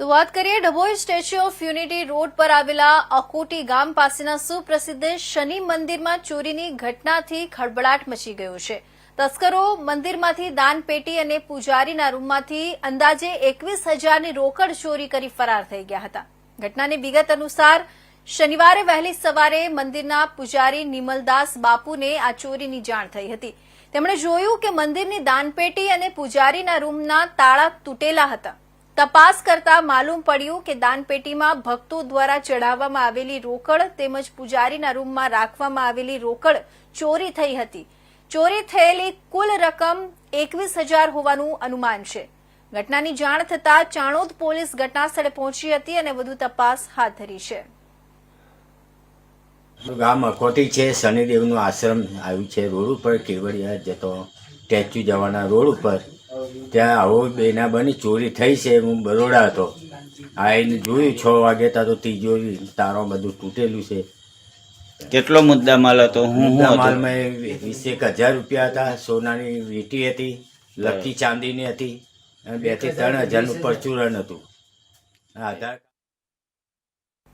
તો વાત કરીએ Dabhoi Statue of Unity road પર આવેલા અકોટી ગામ પાસેના સુપ્રસિદ્ધ શનિ મંદિરમાં ચોરીની ઘટનાથી ખળબળાટ મચી ગયો છે. તસ્કરો મંદિરમાંથી દાનપેટી અને પૂજારીના રૂમમાંથી અંદાજે એકવીસ હજારની રોકડ ચોરી કરી ફરાર થઈ ગયા હતા. ઘટનાની વિગત અનુસાર, શનિવારે વહેલી સવારે મંદિરના પૂજારી નિમલદાસ બાપુને આ ચોરીની જાણ થઈ હતી. તેમણે જોયું કે મંદિરની દાનપેટી અને પૂજારીના રૂમના તાળા તૂટેલા હતા. તપાસ કરતા માલુમ પડ્યું કે દાનપેટીમાં ભક્તો દ્વારા ચઢાવવામાં આવેલી રોકડ તેમજ પૂજારીના રૂમમાં રાખવામાં આવેલી રોકડ ચોરી થઈ હતી. ચોરી થયેલી કુલ રકમ એકવીસ હોવાનું અનુમાન છે. ઘટનાની જાણ થતાં ચાણોદ પોલીસ ઘટનાસ્થળે પહોંચી હતી અને વધુ તપાસ હાથ ધરી છે. ગામ અકોટી છે? શનિદેવનું આશ્રમ આવ્યું છે. રોડ ઉપર કેવડિયા જતો સ્ટેચ્યુ જવાના રોડ ઉપર ત્યાં આવું બેના બની ચોરી થઈ છે હું બરોડા હતો. આવીને જોયું છ વાગે તા તો તિજોરી તારો બધું તૂટેલું છે. કેટલો મુદ્દા માલ હતો? હું હતો? માલમાં વીસેક હજાર રૂપિયા હતા સોનાની વીંટી હતી લખી ચાંદીની હતી અને બેથી ત્રણ હજારનું પરચુરણ હતું. આધાર